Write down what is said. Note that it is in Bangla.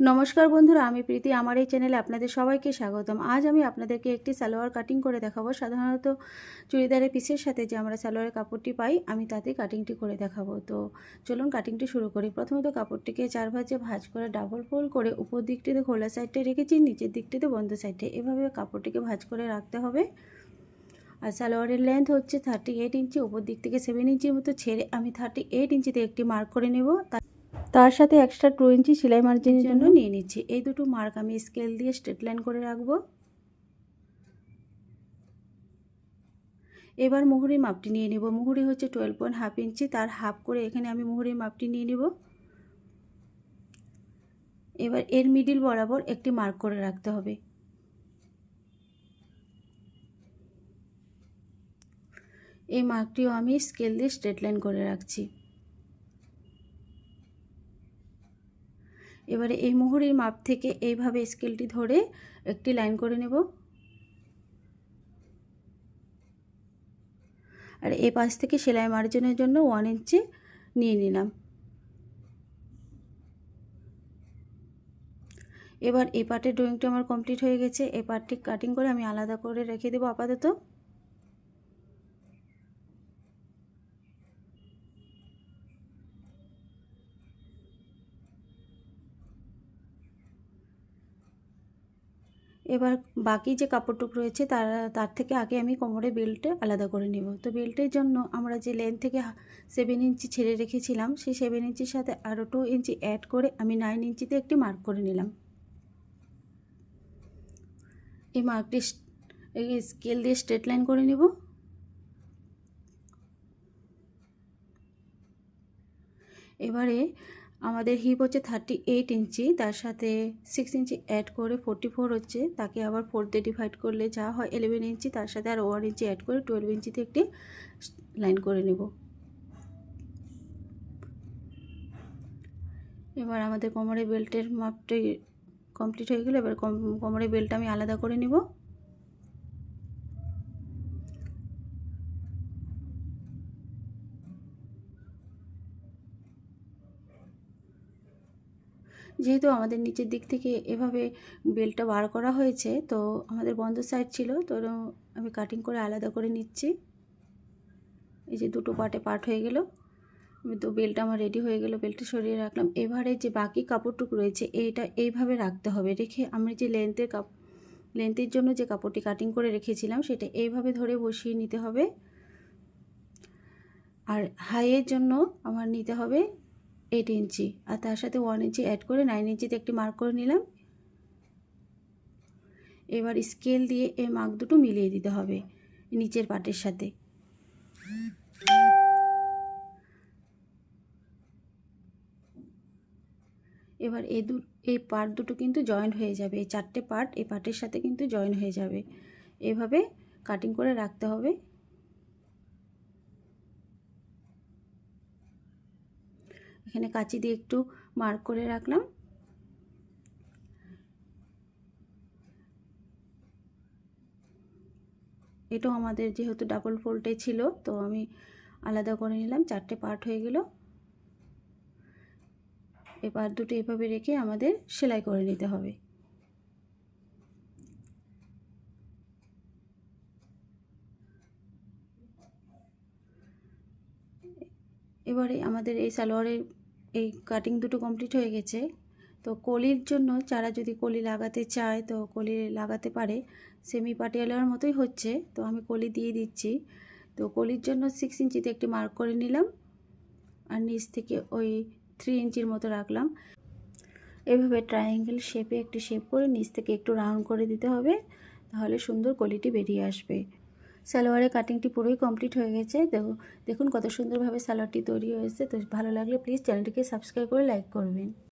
নমস্কার বন্ধুরা, আমি প্রীতি। আমার এই চ্যানেলে আপনাদের সবাইকে স্বাগতম। আজ আমি আপনাদেরকে একটি সালোয়ার কাটিং করে দেখাবো। সাধারণত চুড়িদারের পিসের সাথে যে আমরা সালোয়ারের কাপড়টি পাই, আমি তাতে কাটিংটি করে দেখাবো। তো চলুন কাটিংটি শুরু করি। প্রথমত কাপড়টিকে চার ভাজে ভাজ করে ডাবল ফোল্ড করে উপর দিকটিতে খোলা সাইডে রেখেছি, নিচের দিকটিতে বন্ধ সাইডে এভাবে কাপড়টিকে ভাজ করে রাখতে হবে। আর সালোয়ারের লেন্থ হচ্ছে থার্টি এইট ইঞ্চি উপর দিক থেকে সেভেন ইঞ্চির মতো ছেড়ে আমি থার্টি এইট ইঞ্চিতে একটি মার্ক করে নেব। তার সাথে এক্সট্রা টু ইঞ্চি সেলাই মার্জিনের জন্য নিয়ে নিচ্ছি। এই দুটো মার্ক আমি স্কেল দিয়ে স্ট্রেট লাইন করে রাখব। এবার মুহুরি মাপটি নিয়ে নেব। মুহুরি হচ্ছে টুয়েলভ পয়েন্ট হাফ ইঞ্চি তার হাফ করে এখানে আমি মুহুরির মাপটি নিয়ে নেব। এবার এর মিডিল বরাবর একটি মার্ক করে রাখতে হবে। এই মার্কটিও আমি স্কেল দিয়ে স্ট্রেট লাইন করে রাখছি। এবারে এই মুহুরির মাপ থেকে এইভাবে স্কেলটি ধরে একটি লাইন করে নেব। আর এই পাশ থেকে সেলাই মার্জিনের জন্য ওয়ান ইঞ্চি নিয়ে নিলাম। এবার এই পার্টের ড্রয়িংটা আমার কমপ্লিট হয়ে গেছে। এই পার্টটি কাটিং করে আমি আলাদা করে রেখে দেবো আপাতত। এবার বাকি যে কাপড়টুক রয়েছে, তার তার থেকে আগে আমি কোমরে বেল্টে আলাদা করে নেব। তো বেল্টের জন্য আমরা যে লেন থেকে সেভেন ইঞ্চি ছেড়ে রেখেছিলাম, সেই সেভেন ইঞ্চির সাথে আরও টু ইঞ্চি অ্যাড করে আমি নাইন ইঞ্চিতে একটি মার্ক করে নিলাম। এই মার্কটি এই স্কেল দিয়ে স্ট্রেট লাইন করে নেব। এবারে আমাদের হিপ হচ্ছে থার্টি এইট ইঞ্চি, তার সাথে সিক্স ইঞ্চি অ্যাড করে ফোরটি ফোর হচ্ছে, তাকে আবার ফোর ডিভাইড করলে যা হয় ইলেভেন ইঞ্চি, তার সাথে আর ওয়ান ইঞ্চি অ্যাড করে টুয়েলভ ইঞ্চিতে একটি লাইন করে নেব। এবার আমাদের কোমরে বেল্টের মাপটি কমপ্লিট হয়ে গেলো, এবার কোমরে বেল্ট আমি আলাদা করে নেব। যেহেতু আমাদের নিচের দিক থেকে এভাবে বেলটা বার করা হয়েছে, তো আমাদের বন্ধ সাইড ছিল, তো আমি কাটিং করে আলাদা করে নিচ্ছি। এই যে দুটো পার্টে পার্ট হয়ে গেল। তো বেলটা আমার রেডি হয়ে গেল, বেলটা সরিয়ে রাখলাম। এবারে যে বাকি কাপড়টুকু রয়েছে, এইটা এইভাবে রাখতে হবে। রেখে আমি যে লেন্থের কাপ লেন্থের জন্য যে কাপড়টি কাটিং করে রেখেছিলাম, সেটা এইভাবে ধরে বসিয়ে নিতে হবে। আর হাইয়ের জন্য আমার নিতে হবে এইট ইঞ্চি। আর তার সাথে ওয়ান ইঞ্চি অ্যাড করে নাইন ইঞ্চিতে একটি মার্ক করে নিলাম। এবার স্কেল দিয়ে এই মার্ক দুটো মিলিয়ে দিতে হবে নিচের পাটের সাথে। এবার এই দু এই পার্ট দুটো কিন্তু জয়েন্ট হয়ে যাবে। এই চারটে পার্ট এই পার্টের সাথে কিন্তু জয়েন হয়ে যাবে। এভাবে কাটিং করে রাখতে হবে। এখানে কাঁচি দিয়ে একটু মার্ক করে রাখলাম। এটাও আমাদের যেহেতু ডাবল ফোল্ডে ছিল, তো আমি আলাদা করে নিলাম, চারটে পার্ট হয়ে গেল। পার্ট দুটো এভাবে রেখে আমাদের সেলাই করে নিতে হবে। এবারে আমাদের এই সালোয়ারের এই কাটিং দুটো কমপ্লিট হয়ে গেছে। তো কলির জন্য চারা যদি কলি লাগাতে চায়, তো কলি লাগাতে পারে। সেমি পাটিয়ালার মতোই হচ্ছে। তো আমি কলি দিয়ে দিচ্ছি। তো কলির জন্য সিক্স ইঞ্চিতে একটি মার্ক করে নিলাম। আর নিচ থেকে ওই থ্রি ইঞ্চির মতো রাখলাম। এভাবে ট্রায়াঙ্গেল শেপে একটি শেপ করে নিচ থেকে একটু রাউন্ড করে দিতে হবে। তাহলে সুন্দর কলিটি বেরিয়ে আসবে। সালোয়ারের কাটিংটি পুরোই কমপ্লিট হয়ে গেছে। দেখো, দেখুন কত সুন্দরভাবে সালোয়ারটি তৈরি হয়েছে। তো ভালো লাগলে প্লিজ চ্যানেলটিকে সাবস্ক্রাইব করে লাইক করবেন।